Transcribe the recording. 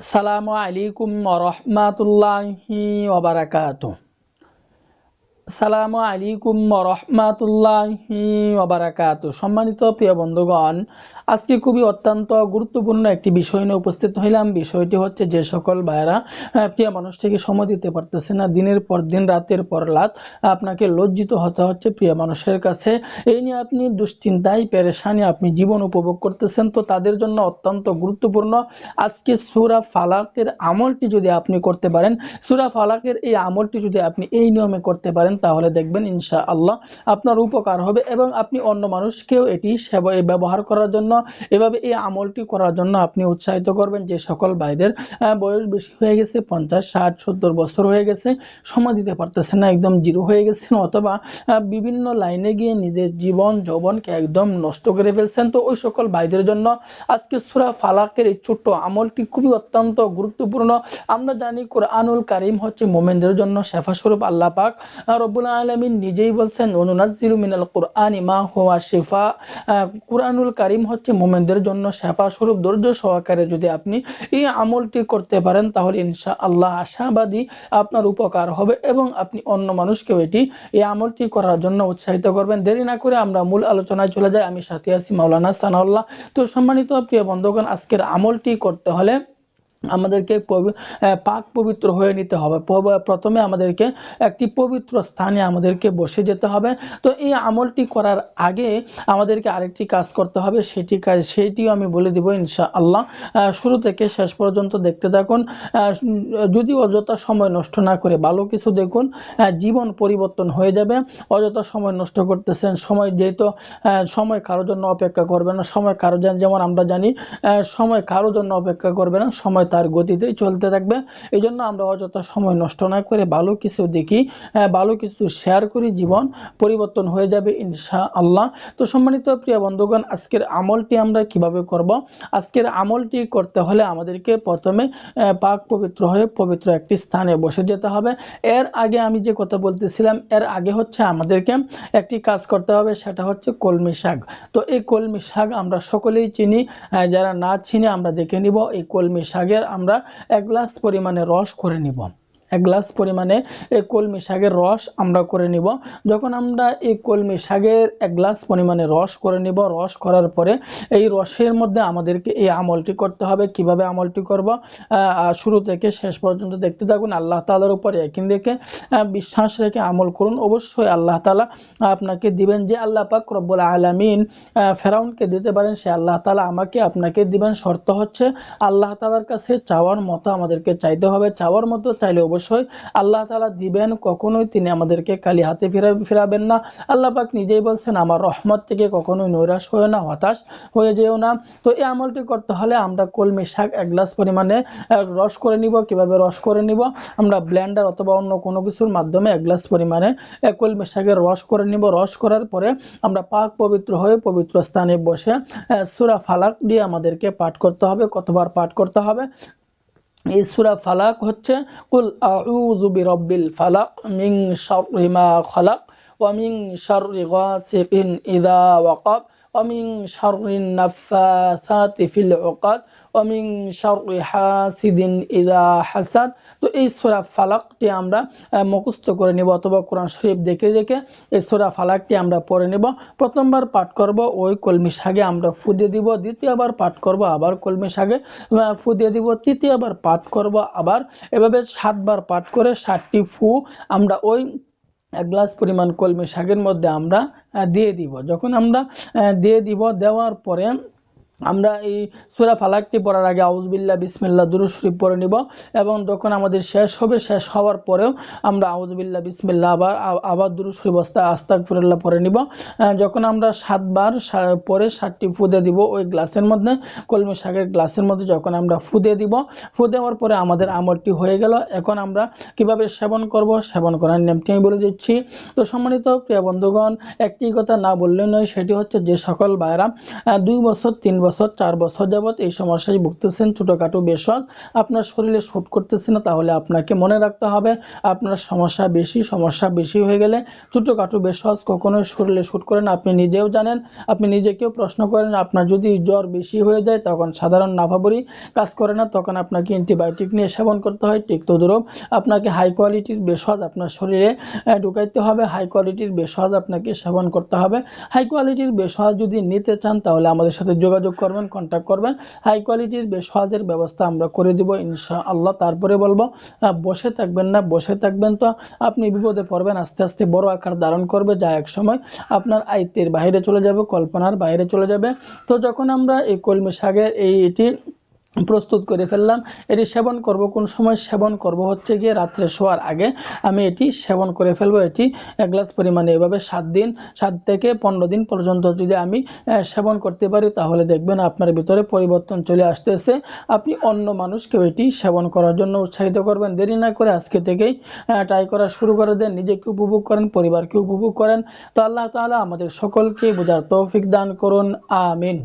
আসসালামু আলাইকুম রহমাতুল্লাহি ওবারাকাত আসসালামু আলাইকুম রহমাতুল্লাহি ওবারাকাত। সম্মানিত প্রিয় বন্ধুগণ আজকে খুবই অত্যন্ত গুরুত্বপূর্ণ একটি বিষয় নিয়ে উপস্থিত হইলাম। বিষয়টি হচ্ছে যে সকল ভাইয়েরা আহ, প্রিয় মানুষটিকে সময় দিতে পারতেছে না দিনের পর দিন রাতের পর রাত আপনাকে লজ্জিত হতে হচ্ছে প্রিয় মানুষের কাছে। এই নিয়ে আপনি দুশ্চিন্তায় পেরেশানি আপনি জীবন উপভোগ করতেছেন তো তাদের জন্য অত্যন্ত গুরুত্বপূর্ণ। আজকে সুরা ফালাকের আমলটি যদি আপনি করতে পারেন সুরা ফালাকের এই আমলটি যদি আপনি এই নিয়মে করতে পারেন তাহলে দেখবেন ইনশা আল্লাহ আপনার উপকার হবে এবং আপনি অন্য মানুষকেও এটি ব্যবহার করার জন্য এভাবে এই আমলটি করার জন্য আপনি উৎসাহিত করবেন যে সকল ভাইদের বয়স বেশি হয়ে গেছে পঞ্চাশ ষাট সত্তর বছর হয়ে গেছে সময় দিতে পারতেছেন না একদম জিরো হয়ে গেছেন অথবা বিভিন্ন লাইনে গিয়ে নিজের জীবন যৌবনকে একদম নষ্ট করে ফেলছেন। তো ওই সকল ভাইদের জন্য আজকে সুরা ফালাকের এই ছোট্ট আমলটি খুবই অত্যন্ত গুরুত্বপূর্ণ। আমরা জানি কোরআনুল কারিম হচ্ছে মোমেনদের জন্য শেফা স্বরূপ আল্লাহ পাক আহ, রব্বুল আলমিন নিজেই বলছেন অনুনাজিরু মিনাল কোরআন মা হোয়া শেফা। কোরআনুল কারিম হচ্ছে মোমেনদের জন্য শেফা স্বরূপ ধৈর্য সহকারে যদি আপনি এই আমলটি করতে পারেন, তাহলে ইনশা আল্লাহ আশাবাদী আপনার উপকার হবে এবং আপনি অন্য মানুষকেও এটি, এই আমলটি করার জন্য উৎসাহিত করবেন। দেরি না করে আমরা মূল আলোচনায় চলে যাই। আমি সাথে আছি মাওলানা সানাউল্লাহ। তো সম্মানিত প্রিয় বন্ধুগণ, আজকের আমলটি করতে হলে আমাদেরকে পাক পবিত্র হয়ে নিতে হবে। প্রথমে আমাদেরকে একটি পবিত্র স্থানে আমাদেরকে বসে যেতে হবে। তো এই আমলটি করার আগে আমাদেরকে আরেকটি কাজ করতে হবে। সেটি কাজ সেইটিও আমি বলে দিব ইনশা আল্লাহ শুরু থেকে শেষ পর্যন্ত দেখতে থাকুন। যদি অযথা সময় নষ্ট না করে ভালো কিছু দেখুন জীবন পরিবর্তন হয়ে যাবে। অযথা সময় নষ্ট করতেছেন, সময় যেহেতু সময় কারোর জন্য অপেক্ষা করবে না। সময় কারও যেমন আমরা জানি সময় কারোর জন্য অপেক্ষা করবে না, সময় তার গতিতেই চলতে থাকবে। এই জন্য আমরা অযথা সময় নষ্ট না করে ভালো কিছু দেখি ভালো কিছু শেয়ার করি, জীবন পরিবর্তন হয়ে যাবে ইনশা আল্লাহ তো সম্মানিত প্রিয় বন্ধুগণ, আজকের আমলটি আমরা কীভাবে করব? আজকের আমলটি করতে হলে আমাদেরকে প্রথমে পাক পবিত্র হয়ে পবিত্র একটি স্থানে বসে যেতে হবে। এর আগে আমি যে কথা বলতেছিলাম, এর আগে হচ্ছে আমাদেরকে একটি কাজ করতে হবে, সেটা হচ্ছে কলমি শাক। তো এই কলমি শাক আমরা সকলেই চিনি যারা না চিনি আমরা দেখে নিব, এই কলমি শাকের আমরা এক গ্লাস পরিমাণে রস করে নিব। এক গ্লাস পরিমাণে এই কলমি শাকের রস আমরা করে নিব। যখন আমরা এই কলমি শাকের এক গ্লাস পরিমাণে রস করে নিব, রস করার পরে এই রসের মধ্যে আমাদেরকে এই আমলটি করতে হবে। কীভাবে আমলটি করব? শুরু থেকে শেষ পর্যন্ত দেখতে থাকুন, আল্লাহ তালার উপরে একই রেখে বিশ্বাস রেখে আমল করুন। অবশ্যই আল্লাহ তালা আপনাকে দিবেন যে আল্লাহ পাক রব্বুল আলমিন ফেরাউনকে দিতে পারেন, সে আল্লাহ তালা আমাকে আপনাকে দিবেন। শর্ত হচ্ছে আল্লাহ তালার কাছে চাওয়ার মতো আমাদেরকে চাইতে হবে। চাওয়ার মতো চাইলে অবশ্যই আল্লাহ তালা দিবেন, কখনোই তিনি আমাদেরকে খালি হাতে ফিরা ফিরাবেন না। আল্লাহ পাক নিজেই বলছেন, আমার রহমত থেকে কখনোই নৈরাশ হয়ে না, হতাশ হয়ে যেও না। তো এই আমলটি করতে হলে আমরা কলমি শাক এক গ্লাস পরিমাণে রস করে নিব। কীভাবে রস করে নিব? আমরা ব্লেন্ডার অথবা অন্য কোনো কিছুর মাধ্যমে এক গ্লাস পরিমাণে কলমি শাকের রস করে নিব। রস করার পরে আমরা পাক পবিত্র হয়ে পবিত্র স্থানে বসে সূরা ফালাক দিয়ে আমাদেরকে পাঠ করতে হবে। কতবার পাঠ করতে হবে? এই সূরা ফালাক হচ্ছে, কুল আউযু বিরাব্বিল ফালাক মিন শাররি মা খালাক ওয়া মিন শাররি গাসিকিন ইযা ওয়াকাব। শাররি নাফাসাতি ফিল উকাদ ওয়া মিন শাররি হাসিদিন ইযা হাসাদ তো এই সূরা ফালাকটি আমরা মুখস্থ করে নিব অথবা কোরআন শরীফ দেখে দেখে এই সূরা ফালাকটি আমরা পড়ে নেব। প্রথমবার পাঠ করব ওই কলমি শাকে আমরা ফুদে দিব দ্বিতীয়বার পাঠ করব আবার কলমি শাকে আহ, ফু দিয়ে দিব তৃতীয়বার পাঠ করব আবার এভাবে সাতবার পাঠ করে ষাটটি ফু আমরা ওই এক গ্লাস পরিমাণ কলমি শাকের মধ্যে আমরা দিয়ে দিব। যখন আমরা দিয়ে দিব, দেওয়ার পরে আমরা এই সূরা ফালাকটি পড়ার আগে আউজবিল্লা বিসমিল্লা দুরুদ শরীফ পড়ে নিব এবং যখন আমাদের শেষ হবে, শেষ হওয়ার পরেও আমরা আউজবিল্লা বিসমিল্লা আবার আবার দুরুদ শরীফ আস্তা আস্তাগফিরুল্লাহ পরে নিব। যখন আমরা সাতবার পরে সাতটি ফুদে দিব ওই গ্লাসের মধ্যে, কলমি শাকের গ্লাসের মধ্যে যখন আমরা ফুদে দিব, ফু দেওয়ার পরে আমাদের আমলটি হয়ে গেল। এখন আমরা কীভাবে সেবন করব, সেবন করার নিয়মটি আমি বলে দিচ্ছি। তো সম্মানিত প্রিয় বন্ধুগণ, একটি কথা না বললে নয়, সেটি হচ্ছে যে সকল ভাইরা দুই বছর, তিন বছর বছর, চার বছর যাবত এই সমস্যায় ভুগতেছেন ছোটোখাটো বেশক আপনার শরীরে শ্যুট করতেছে না, তাহলে আপনাকে মনে রাখতে হবে আপনার সমস্যা বেশি সমস্যা বেশি হয়ে গেলে ছোটোখাটো বেশক কখনোই শরীরে শ্যুট করে না। আপনি নিজেও জানেন, আপনি নিজেকেও প্রশ্ন করেন, আপনার যদি জ্বর বেশি হয়ে যায় তখন সাধারণ নাভাবরি কাজ করে না, তখন আপনাকে অ্যান্টিবায়োটিক নিয়ে সেবন করতে হয় ঠিক তদুরূপ আপনাকে হাই কোয়ালিটির বেশজ আপনার শরীরে ঢুকাইতে হবে হাই কোয়ালিটির বেশজ আপনাকে সেবন করতে হবে। হাই কোয়ালিটির বেশজ যদি নিতে চান তাহলে আমাদের সাথে যোগাযোগ করবেন কন্ট্যাক্ট করবেন। হাই কোয়ালিটির বেশ হাজের ব্যবস্থা আমরা করে দিব ইনশা আল্লাহ তারপরে বলব বসে থাকবেন না, বসে থাকবেন তো আপনি বিপদে পড়বেন, আস্তে আস্তে বড় আকার ধারণ করবে যা এক সময় আপনার আয়ত্তের বাইরে চলে যাবে, কল্পনার বাইরে চলে যাবে। তো যখন আমরা এই কলমি শাকের এই এটি প্রস্তুত করে ফেললাম। এটি সেবন করব। কোন সময় সেবন করব হচ্ছে গিয়ে রাত্রে শোয়ার আগে। আমি এটি সেবন করে ফেলব। এটি এক গ্লাস পরিমাণে। এভাবে সাত দিন, সাত থেকে পনেরো দিন পর্যন্ত যদি আমি সেবন করতে পারি, তাহলে দেখবেন আপনার ভিতরে পরিবর্তন চলে আসতেছে। আপনি অন্য মানুষকেও এটি সেবন করার জন্য উৎসাহিত করবেন। দেরি না করে আজকে থেকেই ট্রাই করা শুরু করে দেন। নিজেকে উপভোগ করেন, পরিবারকে উপভোগ করেন। তো আল্লাহ তাআলা আমাদের সকলকে বোঝার তৌফিক দান করুন। আমিন।